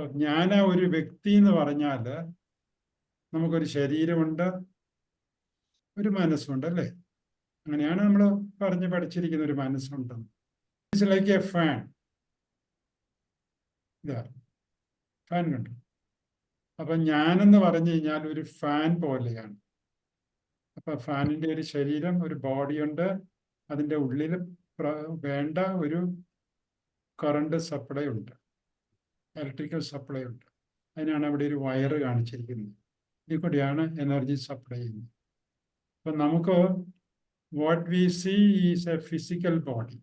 ഞാൻ ഒരു വ്യക്തി എന്ന് പറഞ്ഞാൽ നമുക്കൊരു ശരീരമുണ്ട് ഒരു മനസ്സുണ്ട് അല്ലേ? അങ്ങനെയാണ് നമ്മൾ പറഞ്ഞ് പഠിച്ചിരിക്കുന്ന ഒരു മനസ്സുണ്ട്. ഇറ്റ്സ് ലൈക്ക് എ ഫാൻ ഇതാ ഫാൻ കണ്ടു. അപ്പൊ ഞാനെന്ന് പറഞ്ഞു കഴിഞ്ഞാൽ ഒരു ഫാൻ പോലെയാണ്. അപ്പൊ ഫാനിന്റെ ഒരു ശരീരം ഒരു ബോഡി ഉണ്ട്. അതിന്റെ ഉള്ളിൽ വേണ്ട ഒരു കറണ്ട് സപ്ലൈ ഉണ്ട്. ഇലക്ട്രിക്കൽ സപ്ലൈ ഉണ്ട്. അതിനാണ് അവിടെ ഒരു വയറ് കാണിച്ചിരിക്കുന്നത്. ഇതിൽ കൂടിയാണ് എനർജി സപ്ലൈ ചെയ്യുന്നത്. അപ്പൊ നമുക്ക് what we see is a physical body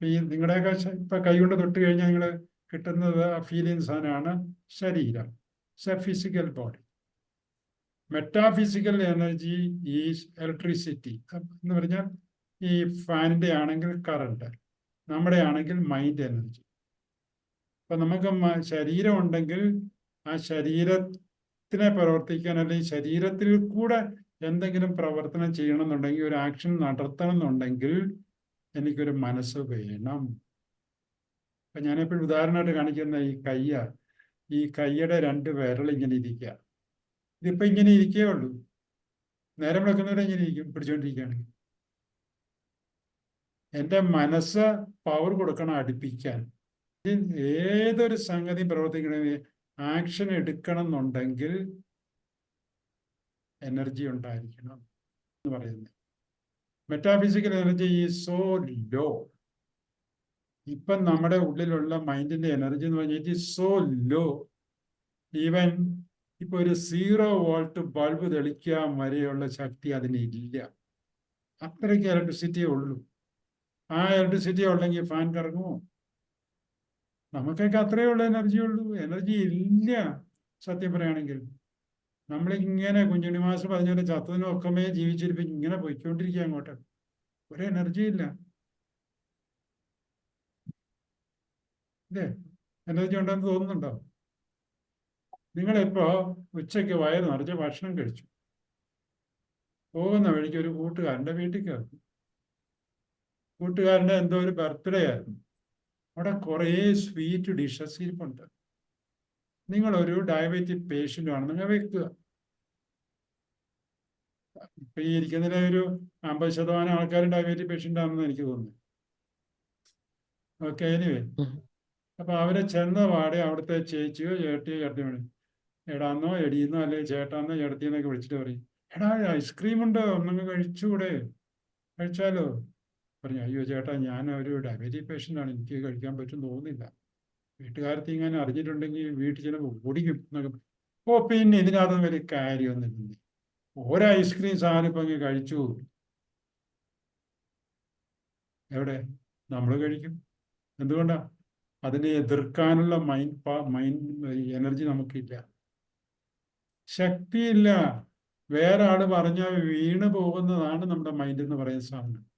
ഈ നിങ്ങളുടെയൊക്കെ ഇപ്പൊ കൈകൊണ്ട് തൊട്ട് കഴിഞ്ഞാൽ നിങ്ങൾ കിട്ടുന്നത് ഫീൽ ചെയ്യുന്ന സാധനമാണ് ശരീരം. It's a physical body metaphysical energy is electricity എന്ന് പറഞ്ഞാൽ ഈ ഫാനിന്റെ ആണെങ്കിൽ കറണ്ട് നമ്മുടെ ആണെങ്കിൽ മൈൻഡ് എനർജി അപ്പൊ നമുക്ക് ശരീരം ഉണ്ടെങ്കിൽ ആ ശരീരത്തിനെ പ്രവർത്തിക്കാൻ അല്ലെങ്കിൽ ശരീരത്തിൽ കൂടെ എന്തെങ്കിലും പ്രവർത്തനം ചെയ്യണം എന്നുണ്ടെങ്കിൽ ഒരു ആക്ഷൻ നടത്തണം എന്നുണ്ടെങ്കിൽ എനിക്കൊരു മനസ്സ് വേണം. അപ്പൊ ഞാനെപ്പോഴും ഉദാഹരണമായിട്ട് കാണിക്കുന്ന ഈ കയ്യ ഈ കയ്യുടെ രണ്ട് വിരൽ ഇങ്ങനെ ഇരിക്കുക ഇതിപ്പോ ഇങ്ങനെ ഇരിക്കേ ഉള്ളൂ. നേരം വിളക്കുന്നവരെ ഇങ്ങനെ ഇരിക്കും പിടിച്ചോണ്ടിരിക്കുകയാണെങ്കിൽ എന്റെ മനസ്സ് പവർ കൊടുക്കണം അടുപ്പിക്കാൻ. ഏതൊരു സംഗതി പ്രവർത്തിക്കണമെങ്കിൽ ആക്ഷൻ എടുക്കണം എന്നുണ്ടെങ്കിൽ എനർജി ഉണ്ടായിരിക്കണം എന്ന് പറയുന്നത്. മെറ്റാഫിസിക്കൽ എനർജി ഈ സോ ലോ ഇപ്പം നമ്മുടെ ഉള്ളിലുള്ള മൈൻഡിന്റെ എനർജി എന്ന് പറഞ്ഞാൽ സോ ലോ ഈവൻ ഇപ്പൊ ഒരു സീറോ വോൾട്ട് ബൾബ് തെളിക്കാൻ വരെയുള്ള ശക്തി അതിന് ഇല്ല അത്രയ്ക്ക് ഇലക്ട്രിസിറ്റിയേ ഉള്ളൂ. ആ ഇലക്ട്രിസിറ്റി ഉള്ളെങ്കിൽ ഫാൻ കറങ്ങുമോ? നമുക്കൊക്കെ അത്രയേ ഉള്ളൂ എനർജി ഉള്ളൂ. എനർജി ഇല്ല. സത്യം പറയുകയാണെങ്കിൽ. നമ്മളിങ്ങനെ കുഞ്ഞുണ്ണി മാസം പറഞ്ഞ ചത്തതിനും ഒക്കമേ ജീവിച്ചിരിപ്പി ഇങ്ങനെ പോയിക്കൊണ്ടിരിക്കുക അങ്ങോട്ട്. ഒരു എനർജി ഇല്ല. അല്ലേ എനർജി ഉണ്ടെന്ന് തോന്നുന്നുണ്ടോ? നിങ്ങളിപ്പോ ഉച്ചയ്ക്ക് വയറ് നിറച്ച് ഭക്ഷണം കഴിച്ചു. പോകുന്ന വഴിക്ക് ഒരു കൂട്ടുകാരന്റെ വീട്ടിൽ കയറി. കൂട്ടുകാരന്റെ എന്തോ ഒരു ബർത്ത്ഡേ ആയിരുന്നു. അവിടെ കുറേ സ്വീറ്റ് ഡിഷസ് ഇരിപ്പുണ്ട്. നിങ്ങളൊരു ഡയബറ്റിക് പേഷ്യന്റ് ആണ് നിങ്ങൾ വെക്കുക. ഇപ്പൊ ഈ ഇരിക്കുന്നതിലെ ഒരു അമ്പത് ശതമാനം ആൾക്കാരും ഡയബറ്റിക് പേഷ്യന്റ് ആണെന്ന് എനിക്ക് തോന്നുന്നു ഓക്കെ എനിവേ അപ്പൊ അവരെ ചെന്ന പാടെ അവിടുത്തെ ചേച്ചിയോ ചേട്ടിയോ ചേട്ടി വേണം എടാന്നോ എടിയെന്നോ അല്ലെങ്കിൽ ചേട്ടാന്നോ ചേട്ടത്തിന്നൊക്കെ വിളിച്ചിട്ട് പറയും. എടാ ഐസ്ക്രീം ഉണ്ടോ? ഒന്നങ്ങ് കഴിച്ചുകൂടെ കഴിച്ചാലോ? പറഞ്ഞു അയ്യോ ചേട്ടാ ഞാൻ ഒരു ഡയബറ്റിക് പേഷ്യന്റ് ആണ് എനിക്ക് കഴിക്കാൻ പറ്റും തോന്നുന്നില്ല. വീട്ടുകാരത്തി ഇങ്ങനെ അറിഞ്ഞിട്ടുണ്ടെങ്കിൽ വീട്ടിൽ ചിലപ്പോൾ ഓടിക്കും എന്നൊക്കെ ഓ പിന്നെ ഇതിനകത്തൊന്നും വലിയ കാര്യമൊന്നുമില്ല. ഒരു ഐസ്ക്രീം സാധനം ഇപ്പം അങ്ങ് കഴിച്ചു. എവിടെ? നമ്മൾ കഴിക്കും. എന്തുകൊണ്ടാ? അതിനെ എതിർക്കാനുള്ള മൈൻഡ് മൈൻഡ് എനർജി നമുക്കില്ല. ശക്തിയില്ല. വേറെ ആൾ പറഞ്ഞാൽ വീണ് പോകുന്നതാണ് നമ്മുടെ മൈൻഡ് എന്ന് പറയുന്ന സാധനം.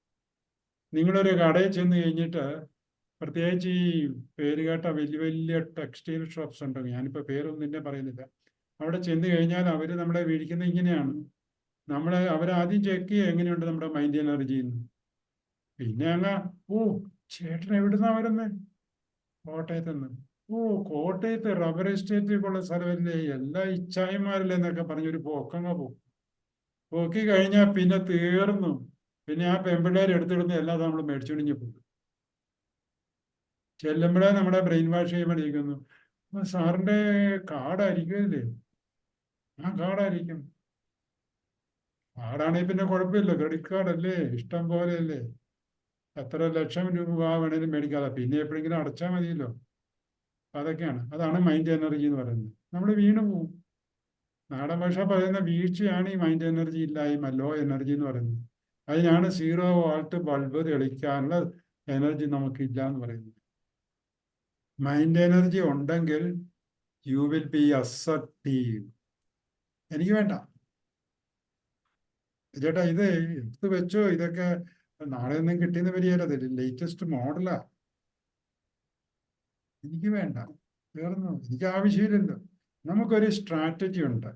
നിങ്ങളൊരു കടയിൽ ചെന്ന് കഴിഞ്ഞിട്ട് പ്രത്യേകിച്ച് ഈ പേര് കേട്ട വലിയ വലിയ ടെക്സ്റ്റൈൽ ഷോപ്സ് ഉണ്ട്? ഞാനിപ്പോൾ പേരൊന്നും തന്നെ പറയുന്നില്ല. അവിടെ ചെന്ന് കഴിഞ്ഞാൽ അവർ നമ്മളെ വിളിക്കുന്നത് ഇങ്ങനെയാണ്. നമ്മളെ അവരാദ്യം ചെക്ക് ചെയ്യുക എങ്ങനെയുണ്ട് നമ്മുടെ മൈൻഡ് എനർജി പിന്നെ അങ്ങ് ഓ ചേട്ടൻ എവിടുന്നാ വരുന്നത് കോട്ടയത്ത് നിന്ന് ഓ കോട്ടയത്ത് റബ്ബർ എസ്റ്റേറ്റിലേക്കുള്ള സ്ഥലമല്ലേ? എല്ലാ ഇച്ഛായിമാരല്ലേ എന്നൊക്കെ പറഞ്ഞൊരു പോക്കങ്ങ പോകും. പോക്കി കഴിഞ്ഞാൽ പിന്നെ തീർന്നു. പിന്നെ ആ പെമ്പിള്ളേർ എടുത്തിടുന്ന എല്ലാം നമ്മൾ മേടിച്ചുകൊണ്ടിഞ്ഞ് പോകും ചെല്ലുമ്പോഴേ നമ്മുടെ ബ്രെയിൻ വാഷ് ചെയ്യുമ്പോഴേക്കുന്നു സാറിന്റെ കാർഡായിരിക്കുമല്ലേ ആ കാർഡായിരിക്കും. കാർഡാണെങ്കിൽ പിന്നെ കുഴപ്പമില്ല. ക്രെഡിറ്റ് കാർഡല്ലേ? ഇഷ്ടം പോലെ അല്ലേ എത്ര ലക്ഷം രൂപ വേണേലും മേടിക്കാതെ പിന്നെ എപ്പോഴെങ്കിലും അടച്ചാൽ മതിയല്ലോ. അതൊക്കെയാണ്. അതാണ് മൈൻഡ് എനർജി എന്ന് പറയുന്നത്. നമ്മൾ വീണു പോവും. നാടൻ ഭാഷ പറയുന്ന വീഴ്ചയാണ് ഈ മൈൻഡ് എനർജി ഇല്ലായ്മ ലോ എനർജി എന്ന് പറയുന്നത്. അതിനാണ് സീറോ വോൾട്ട് ബൾബ് തെളിക്കാനുള്ള എനർജി നമുക്കില്ല എന്ന് പറയുന്നത്. മൈൻഡ് എനർജി ഉണ്ടെങ്കിൽ യു വിൽ ബി അസീവ് എനിക്ക് വേണ്ട. ചേട്ടാ ഇത് എടുത്ത് വെച്ചോ ഇതൊക്കെ നാളെ ഒന്നും കിട്ടിയെന്ന് വരികയല്ല ലേറ്റസ്റ്റ് മോഡലാ എനിക്ക് വേണ്ട. വേറൊന്നും എനിക്ക് ആവശ്യമില്ലല്ലോ. നമുക്കൊരു സ്ട്രാറ്റജി ഉണ്ട്.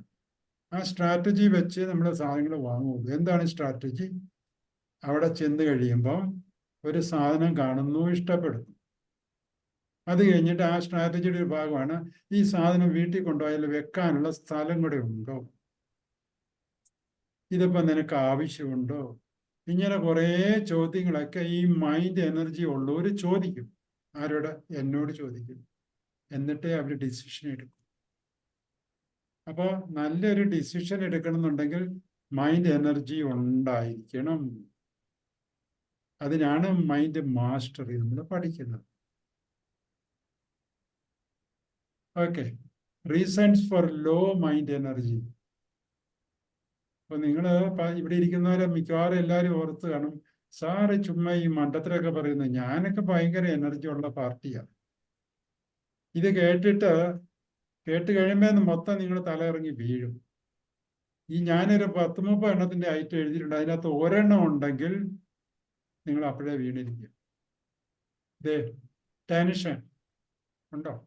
ആ സ്ട്രാറ്റജി വെച്ച് നമ്മൾ സാധനങ്ങൾ വാങ്ങുള്ളൂ. എന്താണ് സ്ട്രാറ്റജി അവിടെ ചെന്ന് കഴിയുമ്പോൾ ഒരു സാധനം കാണുന്നു ഇഷ്ടപ്പെടുന്നു. അത് കഴിഞ്ഞിട്ട് ആ സ്ട്രാറ്റജിയുടെ ഒരു ഭാഗമാണ് ഈ സാധനം വീട്ടിൽ കൊണ്ടുപോയാൽ വെക്കാനുള്ള സ്ഥലം കൂടെ ഉണ്ടോ? ഇതിപ്പോ നിനക്ക് ആവശ്യമുണ്ടോ? ഇങ്ങനെ കുറേ ചോദ്യങ്ങളൊക്കെ ഈ മൈൻഡ് എനർജി ഉള്ളവർ ചോദിക്കും. ആരോട്? എന്നോട് ചോദിക്കും. എന്നിട്ടേ അവർ ഡിസിഷൻ എടുക്കും. അപ്പോൾ നല്ലൊരു ഡിസിഷൻ എടുക്കണമെന്നുണ്ടെങ്കിൽ മൈൻഡ് എനർജി ഉണ്ടായിരിക്കണം. അതിനാണ് മൈൻഡ് മാസ്റ്ററി നമ്മൾ പഠിക്കുന്നത്. Okay. Reasons for low mind energy അപ്പൊ നിങ്ങൾ ഇവിടെ ഇരിക്കുന്നവരെ മിക്കവാറും എല്ലാവരും ഓർത്ത് കാണും. സാറ് ചുമ്മാ ഈ മണ്ടത്തിലൊക്കെ പറയുന്നത് ഞാനൊക്കെ ഭയങ്കര എനർജി ഉള്ള പാർട്ടിയാണ് ഇത് കേട്ടിട്ട് കേട്ട് കഴിയുമ്പോൾ മൊത്തം നിങ്ങൾ തലയിറങ്ങി വീഴും. ഈ ഞാനൊരു പത്ത് മുപ്പത് എണ്ണത്തിന്റെ ഐറ്റം എഴുതിയിട്ടുണ്ട്. അതിനകത്ത് ഒരെണ്ണം ഉണ്ടെങ്കിൽ നിങ്ങൾ അപ്പോഴേ വീണിരിക്കും. ദേ ടെൻഷൻ. ഉണ്ടോ?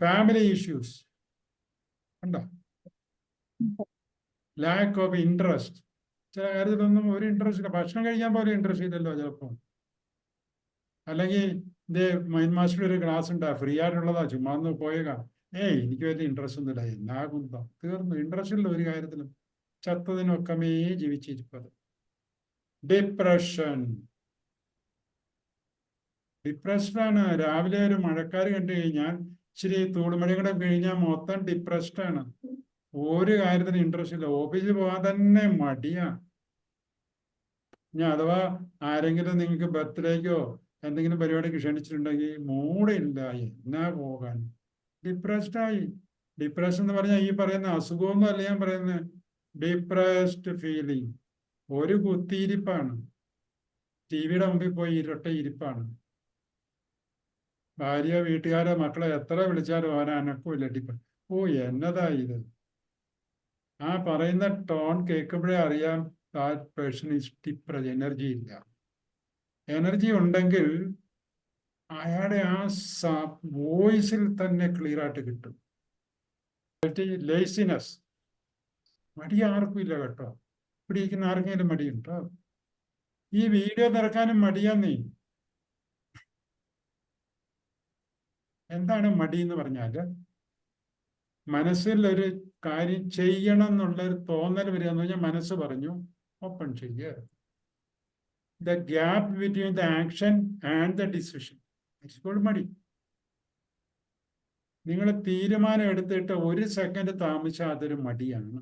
ഫാമിലി ഇഷ്യൂസ് ഉണ്ടോ? ലാക്ക് ഓഫ് ഇൻട്രസ്റ്റ് ചില കാര്യത്തിലൊന്നും ഒരു ഇൻട്രസ്റ്റ് ഇല്ല. ഭക്ഷണം കഴിക്കാൻ പോലും ഇൻട്രസ്റ്റ് ഇല്ലല്ലോ ചിലപ്പോൾ. അല്ലെങ്കിൽ ഇതേ മൈൻഡ് മാസ്റ്റർ ഒരു ക്ലാസ് ഉണ്ടാ ഫ്രീ ആയിട്ടുള്ളതാ ചുമ്മാ ഒന്ന് പോയേക്കാം ഏയ് എനിക്ക് വലിയ ഇൻട്രസ്റ്റ് ഒന്നുമില്ല. എന്നാ കുന്തം? തീർന്നു. ഇൻട്രസ്റ്റ് ഇല്ല ഒരു കാര്യത്തിലും. ചത്തതിനൊക്കമേ ജീവിച്ചിരിപ്പത്. ഡിപ്രഷൻ ഡിപ്രസ്ഡാണ് രാവിലെ ഒരു മഴക്കാർ കണ്ടു കഴിഞ്ഞാൽ ഇച്ചിരി തൂടുമഴയും കൂടെ കഴിഞ്ഞാൽ മൊത്തം ഡിപ്രസ്ഡ് ആണ്. ഒരു കാര്യത്തിന് ഇൻട്രസ്റ്റ് ഇല്ല. ഓഫീസിൽ പോകാൻ തന്നെ മടിയാ. ഞാൻ അഥവാ ആരെങ്കിലും നിങ്ങൾക്ക് ബർത്ത്ഡേക്കോ എന്തെങ്കിലും പരിപാടിക്ക് ക്ഷണിച്ചിട്ടുണ്ടെങ്കിൽ മൂടില്ല എന്നാ പോകാൻ? ഡിപ്രസ്ഡ് ആയി. ഡിപ്രഷൻ എന്ന് പറഞ്ഞാൽ ഈ പറയുന്ന അസുഖമൊന്നും അല്ല ഞാൻ പറയുന്നത് ഡിപ്രസ്ഡ് ഫീലിംഗ് ഒരു കുത്തിയിരിപ്പാണ്. ടി വിയുടെ മുമ്പിൽ പോയി ഇരട്ട ഇരിപ്പാണ്. ഭാര്യ വീട്ടുകാരോ മക്കളെ എത്ര വിളിച്ചാലും അവൻ അനക്കമില്ല ഡിപ്പ ഓ എന്നതാ ഇത്? ആ പറയുന്ന ടോൺ കേൾക്കുമ്പോഴേ അറിയാം that person is depress. Energy ഇല്ല. എനർജി ഉണ്ടെങ്കിൽ അയാളുടെ ആ വോയിസിൽ തന്നെ ക്ലിയർ ആയിട്ട് കിട്ടും. ലേസിനെസ് മടി ആർക്കും ഇല്ല കേട്ടോ. ഇവിടെ ഇരിക്കുന്ന ആർക്കെങ്കിലും മടിയുണ്ടോ? ഈ വീഡിയോ തിറക്കാനും മടിയാന്നേ. എന്താണ് മടി എന്ന് പറഞ്ഞാൽ? മനസ്സിൽ ഒരു കാര്യം ചെയ്യണം എന്നുള്ള ഒരു തോന്നൽ വരിക എന്ന് പറഞ്ഞാൽ മനസ്സ് പറഞ്ഞു ഓപ്പൺ ചെയ്യുക the gap between the action and the decision ഇപ്പോൾ മടി. നിങ്ങൾ തീരുമാനം എടുത്തിട്ട് ഒരു സെക്കൻഡ് താമസിച്ചാൽ അതൊരു മടിയാണ്.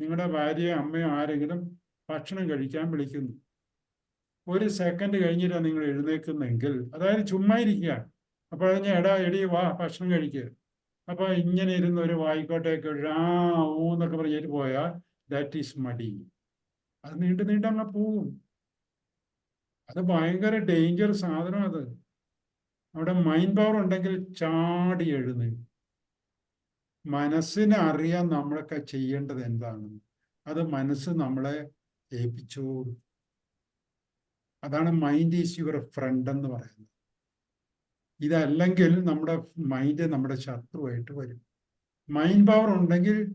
നിങ്ങളുടെ ഭാര്യയോ അമ്മയോ ആരെങ്കിലും ഭക്ഷണം കഴിക്കാൻ വിളിക്കുന്നു. ഒരു സെക്കൻഡ് കഴിഞ്ഞിട്ടാണ് നിങ്ങൾ എഴുന്നേക്കുന്നെങ്കിൽ അതായത് ചുമ്മാ ഇരിക്കുക. അപ്പോൾ ഞാൻ എടാ എടി വാ ഭക്ഷണം കഴിക്കുക അപ്പൊ ഇങ്ങനെ ഇരുന്ന് ഒരു വായിക്കോട്ടേക്ക് ആ ഊ എന്നൊക്കെ പറഞ്ഞിട്ട് പോയാൽ ദാറ്റ് ഈസ് മടി അത് നീണ്ടു നീണ്ടങ്ങ് പോകും. അത് ഭയങ്കര ഡേഞ്ചർ സാധനം അത്. അവിടെ മൈൻഡ് പവർ ഉണ്ടെങ്കിൽ ചാടി എഴുന്നേക്കും. മനസ്സിനെ അറിയാൻ നമ്മളൊക്കെ ചെയ്യേണ്ടത് എന്താണ്? അത് മനസ്സ് നമ്മളെ ഏൽപ്പിച്ചോളൂ അതാണ് മൈൻഡ് ഈസ് യുവർ ഫ്രണ്ട് എന്ന് പറയുന്നത്. ഇതല്ലെങ്കിൽ നമ്മുടെ മൈൻഡ് നമ്മുടെ ശത്രുവായിട്ട് വരും. മൈൻഡ് പവർ ഉണ്ടെങ്കിൽ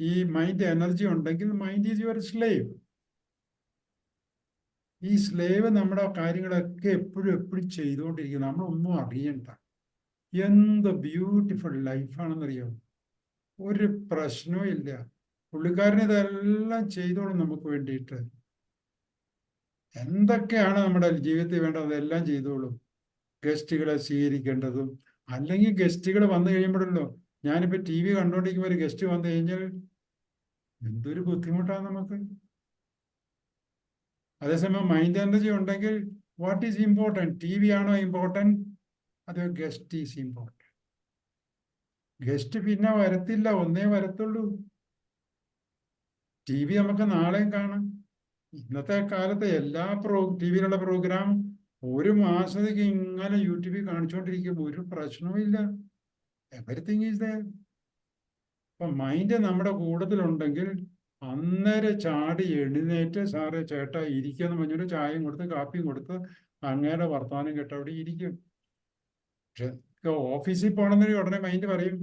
ഈ മൈൻഡ് എനർജി ഉണ്ടെങ്കിൽ മൈൻഡ് ഈസ് യുവർ സ്ലേവ് ഈ സ്ലേവ് നമ്മുടെ കാര്യങ്ങളൊക്കെ എപ്പോഴും എപ്പോഴും ചെയ്തുകൊണ്ടിരിക്കും നമ്മളൊന്നും അറിയണ്ട. എന്ത് ബ്യൂട്ടിഫുൾ ലൈഫാണെന്നറിയോ ഒരു പ്രശ്നവും ഇല്ല. പുള്ളിക്കാരൻ ഇതെല്ലാം ചെയ്തോളും നമുക്ക് വേണ്ടിയിട്ട്. എന്തൊക്കെയാണ് നമ്മുടെ ജീവിതത്തിൽ വേണ്ടത്? അതെല്ലാം ചെയ്തോളും. ഗസ്റ്റുകളെ സ്വീകരിക്കേണ്ടതും അല്ലെങ്കിൽ ഗസ്റ്റുകൾ വന്നു കഴിയുമ്പോഴല്ലോ ഞാനിപ്പോ ടി വി കണ്ടുകൊണ്ടിരിക്കുമ്പോൾ ഒരു ഗസ്റ്റ് വന്നു കഴിഞ്ഞാൽ എന്തൊരു ബുദ്ധിമുട്ടാണ് നമുക്ക്. അതേസമയം മൈൻഡ് എനർജി ഉണ്ടെങ്കിൽ what is important T V ആണോ ഇമ്പോർട്ടന്റ് അതോ ഗസ്റ്റ് ഈസ് ഇമ്പോർട്ടന്റ് ഗസ്റ്റ് പിന്നെ വരത്തില്ല ഒന്നേ വരത്തുള്ളൂ. ടി വി നമുക്ക് നാളെയും കാണാം. ഇന്നത്തെ കാലത്ത് എല്ലാ പ്രോ ടി വിയിലുള്ള പ്രോഗ്രാം ഒരു മാസത്തേക്ക് ഇങ്ങനെ യൂട്യൂബിൽ കാണിച്ചുകൊണ്ടിരിക്കും ഒരു പ്രശ്നവുമില്ല എവറിത്തിങ് ഈസ് ദ അപ്പൊ മൈൻഡ് നമ്മുടെ കൂടുതലുണ്ടെങ്കിൽ അന്നേരം ചാടി എഴുന്നേറ്റ് സാറേ ചേട്ടാ ഇരിക്കുമെന്ന് പറഞ്ഞിട്ട് ചായയും കൊടുത്ത് കാപ്പിയും കൊടുത്ത് അങ്ങയുടെ വർത്തമാനം കേട്ട് അവിടെ ഇരിക്കും. പക്ഷെ ഓഫീസിൽ പോകണമെന്നൊരു ഉടനെ മൈൻഡ് പറയും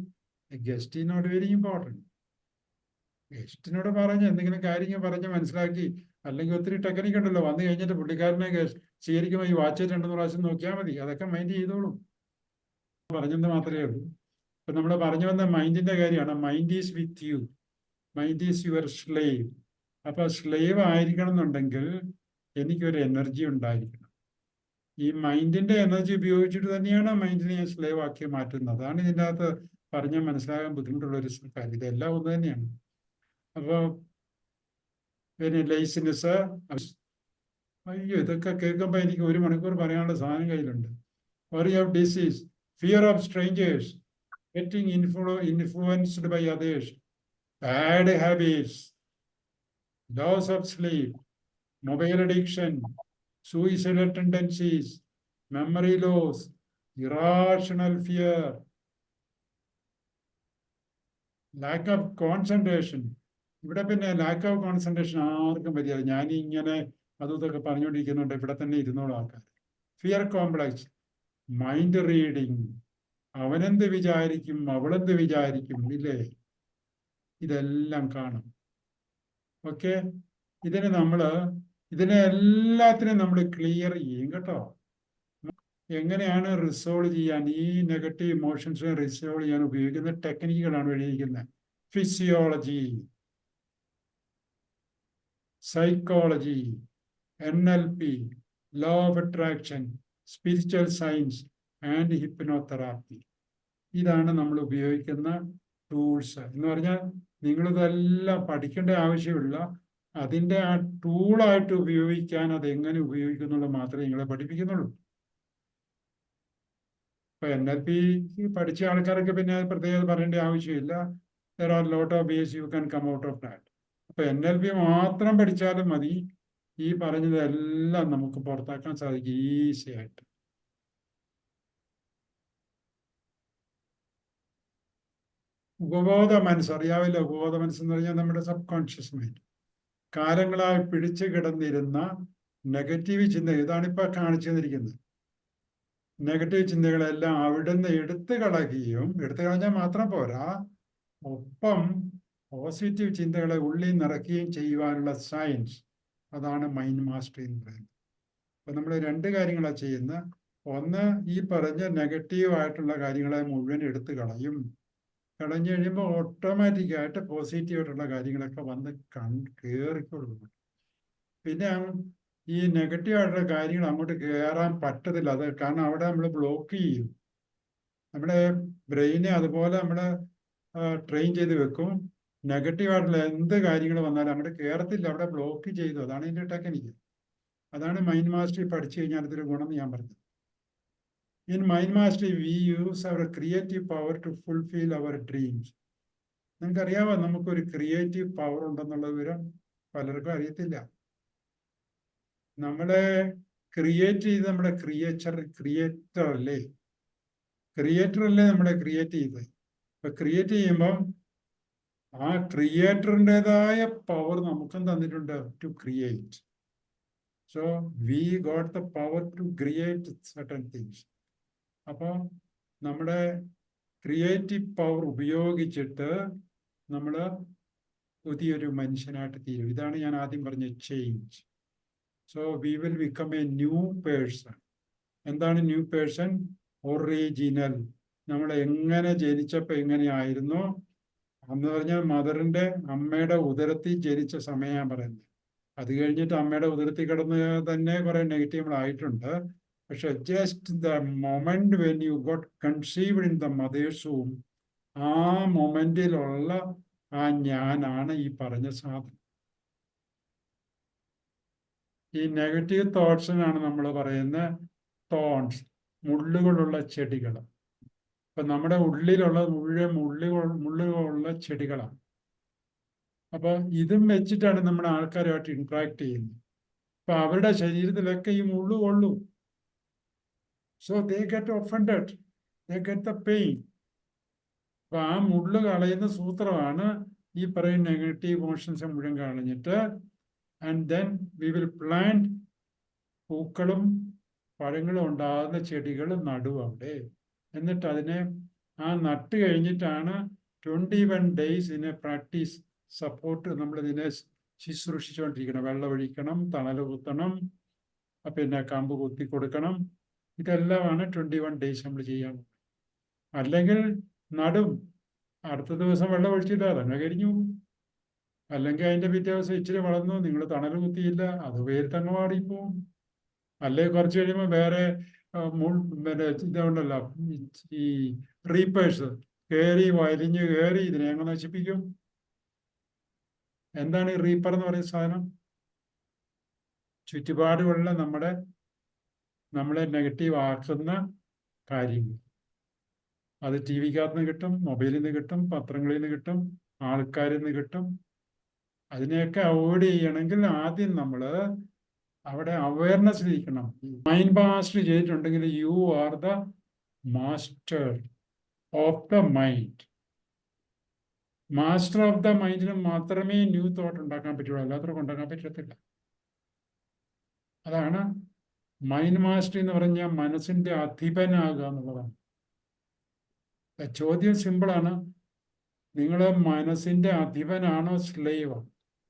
ഗസ്റ്റിനോട് വെരി ഇമ്പോർട്ടന്റ് ഗസ്റ്റിനോട് പറഞ്ഞ് എന്തെങ്കിലും കാര്യങ്ങൾ പറഞ്ഞ് മനസ്സിലാക്കി അല്ലെങ്കിൽ ഒത്തിരി ടെക്നിക്ക് ഉണ്ടല്ലോ വന്നു കഴിഞ്ഞിട്ട് പുള്ളിക്കാരനെ സ്വീകരിക്കുമ്പോൾ ഈ വാച്ച് രണ്ടു പ്രാവശ്യം നോക്കിയാൽ മതി അതൊക്കെ മൈൻഡ് ചെയ്തോളും. പറഞ്ഞെന്ന് മാത്രമേ ഉള്ളൂ. ഇപ്പം നമ്മൾ പറഞ്ഞു വന്ന മൈൻഡിന്റെ കാര്യമാണ് mind is with you mind is your slave അപ്പൊ സ്ലേവ് ആയിരിക്കണം എന്നുണ്ടെങ്കിൽ എനിക്കൊരു എനർജി ഉണ്ടായിരിക്കണം. ഈ മൈൻഡിന്റെ എനർജി ഉപയോഗിച്ചിട്ട് തന്നെയാണ് മൈൻഡിനെ ഞാൻ സ്ലേവ് ആക്കി മാറ്റുന്നത്. അതാണ് ഇതിന്റെ അകത്ത് പറഞ്ഞാൽ മനസ്സിലാകാൻ ബുദ്ധിമുട്ടുള്ള ഒരു കാര്യം. ഇതെല്ലാം ഒന്ന് തന്നെയാണ്. അപ്പോൾ പിന്നെ ലൈസിനസ് അയ്യോ ഇതൊക്കെ കേൾക്കുമ്പോൾ എനിക്ക് ഒരു മണിക്കൂർ പറയാനുള്ള സാധനം കയ്യിലുണ്ട്. Worry of disease fear of strangers getting influ influenced by others bad habits loss of sleep mobile addiction suicidal tendencies, memory loss, irrational fear, lack of concentration. ഇവിടെ പിന്നെ ലാക്ക് ഓഫ് കോൺസെൻട്രേഷൻ ആർക്കും വരിക. ഞാൻ ഇങ്ങനെ അതും ഇതൊക്കെ പറഞ്ഞുകൊണ്ടിരിക്കുന്നുണ്ട്. ഇവിടെ തന്നെ ഇരുന്നോളൂ ആൾക്കാർ. ഫിയർ കോംപ്ലക്സ് മൈൻഡ് റീഡിങ് അവനെന്ത് വിചാരിക്കും അവളെന്ത് വിചാരിക്കും ഇല്ലേ? ഇതെല്ലാം കാണും. ഓക്കെ ഇതിന് നമ്മൾ ഇതിനെ എല്ലാത്തിനെയും നമ്മൾ ക്ലിയർ ചെയ്യും കേട്ടോ. എങ്ങനെയാണ് റിസോൾവ് ചെയ്യാൻ ഈ നെഗറ്റീവ് ഇമോഷൻസിനെ റിസോൾവ് ചെയ്യാൻ ഉപയോഗിക്കുന്ന ടെക്നിക്കുകളാണ് എഴുതിയിരിക്കുന്നത്. Physiology psychology N L P law of attraction spiritual science and hypnotherapy ഇതാണ് നമ്മൾ ഉപയോഗിക്കുന്ന ടൂൾസ് എന്ന് പറഞ്ഞാൽ നിങ്ങളിതെല്ലാം പഠിക്കേണ്ട ആവശ്യമില്ല. അതിന്റെ ആ ടൂളായിട്ട് ഉപയോഗിക്കാൻ അത് എങ്ങനെ ഉപയോഗിക്കുന്നുള്ളത് മാത്രമേ നിങ്ങളെ പഠിപ്പിക്കുന്നുള്ളൂ. ഇപ്പൊ എൻ എൽ പി പഠിച്ച ആൾക്കാർക്ക് പിന്നെ പ്രത്യേകത പറയേണ്ട ആവശ്യമില്ല. Lot of ways you can come out of that അപ്പൊ എൻ എൽ പി മാത്രം പഠിച്ചാലും മതി. ഈ പറഞ്ഞതെല്ലാം നമുക്ക് പുറത്താക്കാൻ സാധിക്കും ഈസി ആയിട്ട്. ഉപബോധ മനസ്സ് അറിയാവില്ല ഉപബോധ മനസ്സെന്ന് പറഞ്ഞാൽ നമ്മുടെ സബ് കോൺഷ്യസ് മൈൻഡ് കാലങ്ങളായി പിടിച്ചു കിടന്നിരുന്ന നെഗറ്റീവ് ചിന്ത ഇപ്പൊ കാണിച്ചു തന്നിരിക്കുന്നത് നെഗറ്റീവ് ചിന്തകളെല്ലാം അവിടുന്ന് എടുത്തു കളയുകയും എടുത്തു കളഞ്ഞാൽ മാത്രം പോരാ ഒപ്പം പോസിറ്റീവ് ചിന്തകളെ ഉള്ളിൽ നിറയ്ക്കുകയും ചെയ്യുവാനുള്ള സയൻസ് അതാണ് മൈൻഡ് മാസ്റ്ററി എന്ന് പറയുന്നത്. അപ്പൊ നമ്മൾ രണ്ട് കാര്യങ്ങളാണ് ചെയ്യുന്നത്. ഒന്ന് ഈ പറഞ്ഞ നെഗറ്റീവ് ആയിട്ടുള്ള കാര്യങ്ങളെ മുഴുവൻ എടുത്തു കളയും. കളഞ്ഞു കഴിയുമ്പോൾ ഓട്ടോമാറ്റിക്കായിട്ട് പോസിറ്റീവായിട്ടുള്ള കാര്യങ്ങളൊക്കെ വന്ന് കൺ കയറിക്കൊള്ളും പിന്നെ ഈ നെഗറ്റീവ് ആയിട്ടുള്ള കാര്യങ്ങൾ അങ്ങോട്ട് കയറാൻ പറ്റത്തില്ല. അത് കാരണം അവിടെ നമ്മൾ ബ്ലോക്ക് ചെയ്യും. നമ്മുടെ ബ്രെയിനെ അതുപോലെ നമ്മൾ ട്രെയിൻ ചെയ്ത് വെക്കും. നെഗറ്റീവ് ആയിട്ടുള്ള എന്ത് കാര്യങ്ങൾ വന്നാലും അങ്ങോട്ട് കയറത്തില്ല അവിടെ ബ്ലോക്ക് ചെയ്തു. അതാണ് ഇതിന്റെ ടെക്നിക്ക് അതാണ് മൈൻഡ് മാസ്റ്ററി പഠിച്ചു കഴിഞ്ഞാൽ ഇതൊരു ഗുണം ഞാൻ പറഞ്ഞത്. In Mind Mastery, we use our creative power to fulfill our dreams. നിങ്ങൾക്കറിയാവോ നമുക്കൊരു ക്രിയേറ്റീവ് പവർ ഉണ്ടെന്നുള്ള വിവരം പലർക്കും അറിയത്തില്ല. നമ്മളെ ക്രിയേറ്റ് ചെയ്ത് നമ്മുടെ ക്രിയേച്ചർ ക്രിയേറ്റർ അല്ലേ? ക്രിയേറ്റർ അല്ലേ നമ്മളെ ക്രിയേറ്റ് ചെയ്ത് ഇപ്പൊ ക്രിയേറ്റ് ചെയ്യുമ്പം ആ ക്രിയേറ്ററിന്റെതായ പവർ നമുക്കും തന്നിട്ടുണ്ട് to create so we got the power to create certain things അപ്പോൾ നമ്മുടെ ക്രിയേറ്റീവ് പവർ ഉപയോഗിച്ചിട്ട് നമ്മൾ പുതിയൊരു മനുഷ്യനായിട്ട് തീരും. ഇതാണ് ഞാൻ ആദ്യം പറഞ്ഞ change so we will become a new person എന്താണ് ന്യൂ പേഴ്സൺ ഒറിജിനൽ നമ്മൾ എങ്ങനെ ജനിച്ചപ്പോൾ എങ്ങനെയായിരുന്നു അന്ന് പറഞ്ഞാൽ മദറിന്റെ അമ്മയുടെ ഉദരത്തിൽ ജനിച്ച സമയം ഞാൻ പറയുന്നത്. അത് കഴിഞ്ഞിട്ട് അമ്മയുടെ ഉദരത്തിൽ കിടന്ന് തന്നെ കുറെ നെഗറ്റീവുകളായിട്ടുണ്ട്. പക്ഷെ just the moment when you got conceived in the mother's home ആ മൊമെന്റിലുള്ള ആ ഞാനാണ് ഈ പറഞ്ഞ സാധനം. ഈ നെഗറ്റീവ് തോട്ട്സിനാണ് നമ്മൾ പറയുന്ന തോൺസ് മുള്ളുകളുള്ള ചെടികൾ. അപ്പൊ നമ്മുടെ ഉള്ളിലുള്ള മുഴുവൻ മുള്ളുകൾ മുള്ളുകളുള്ള ചെടികളാണ്. അപ്പൊ ഇതും വെച്ചിട്ടാണ് നമ്മുടെ ആൾക്കാരുമായിട്ട് ഇന്ററാക്ട് ചെയ്യുന്നത്. അപ്പൊ അവരുടെ ശരീരത്തിലൊക്കെ ഈ മുള്ളു കൊള്ളൂ. So they get offended they get the pain അപ്പൊ ആ മുള്ളു കളയുന്ന സൂത്രമാണ് ഈ പറയുന്ന നെഗറ്റീവ് ഇമോഷൻസ് മുഴുവൻ കളഞ്ഞിട്ട്. And then we will plant പൂക്കളും പഴങ്ങളും ഉണ്ടാകുന്ന ചെടികൾ നടും അവിടെ. എന്നിട്ട് അതിനെ ആ നട്ട് കഴിഞ്ഞിട്ടാണ് ട്വന്റി വൺ ഡേയ്സ് ഇതിനെ പ്രാക്ടീസ് സപ്പോർട്ട് നമ്മൾ ഇതിനെ ശുശ്രൂഷിച്ചുകൊണ്ടിരിക്കണം വെള്ളമൊഴിക്കണം തണൽ കുത്തണം പിന്നെ കമ്പ് കുത്തി കൊടുക്കണം. ഇതെല്ലാമാണ് ട്വന്റി വൺ ഡേയ്സ് നമ്മൾ ചെയ്യാൻ അല്ലെങ്കിൽ നടും അടുത്ത ദിവസം വെള്ളം ഒഴിച്ചില്ല അതങ്ങ് കരിഞ്ഞു പോകും. അല്ലെങ്കിൽ അതിന്റെ പിറ്റേ ദിവസം ഇച്ചിരി വളർന്നു നിങ്ങൾ തണൽ കുത്തിയില്ല അത് വേർത്തങ്ങ് വാടിപ്പോവും അല്ലെങ്കിൽ കുറച്ച് കഴിയുമ്പോൾ വേറെ പിന്നെ ഇതുണ്ടല്ലോ ഈ റീപ്പേഴ്സ് കയറി വലിഞ്ഞ് കയറി ഇതിനെ അങ്ങ് നശിപ്പിക്കും. എന്താണ് ഈ റീപ്പർ എന്ന് പറയുന്ന സാധനം? ചുറ്റുപാടുകളിലെ നമ്മുടെ നമ്മളെ നെഗറ്റീവ് ആക്കുന്ന കാര്യങ്ങൾ. അത് ടി വിക്കകത്ത് നിന്ന് കിട്ടും മൊബൈലിൽ നിന്ന് കിട്ടും പത്രങ്ങളിൽ നിന്ന് കിട്ടും ആൾക്കാരിൽ നിന്ന് കിട്ടും. അതിനെയൊക്കെ അവോയ്ഡ് ചെയ്യണമെങ്കിൽ ആദ്യം നമ്മൾ അവിടെ അവയർനെസ് ഇരിക്കണം. മൈൻഡ് മാസ്റ്റർ ചെയ്തിട്ടുണ്ടെങ്കിൽ you are the master of the mind master of the മൈൻഡിന് മാത്രമേ ന്യൂ തോട്ട് ഉണ്ടാക്കാൻ പറ്റുള്ളൂ. അല്ലാത്തവർക്ക് ഉണ്ടാക്കാൻ പറ്റത്തില്ല. അതാണ് മൈൻഡ് മാസ്റ്റർ എന്ന് പറഞ്ഞാൽ മനസ്സിന്റെ അധിപനാകുക എന്നുള്ളതാണ്. ചോദ്യം സിമ്പിളാണ് നിങ്ങൾ മനസ്സിന്റെ അധിപനാണോ സ്ലേവ്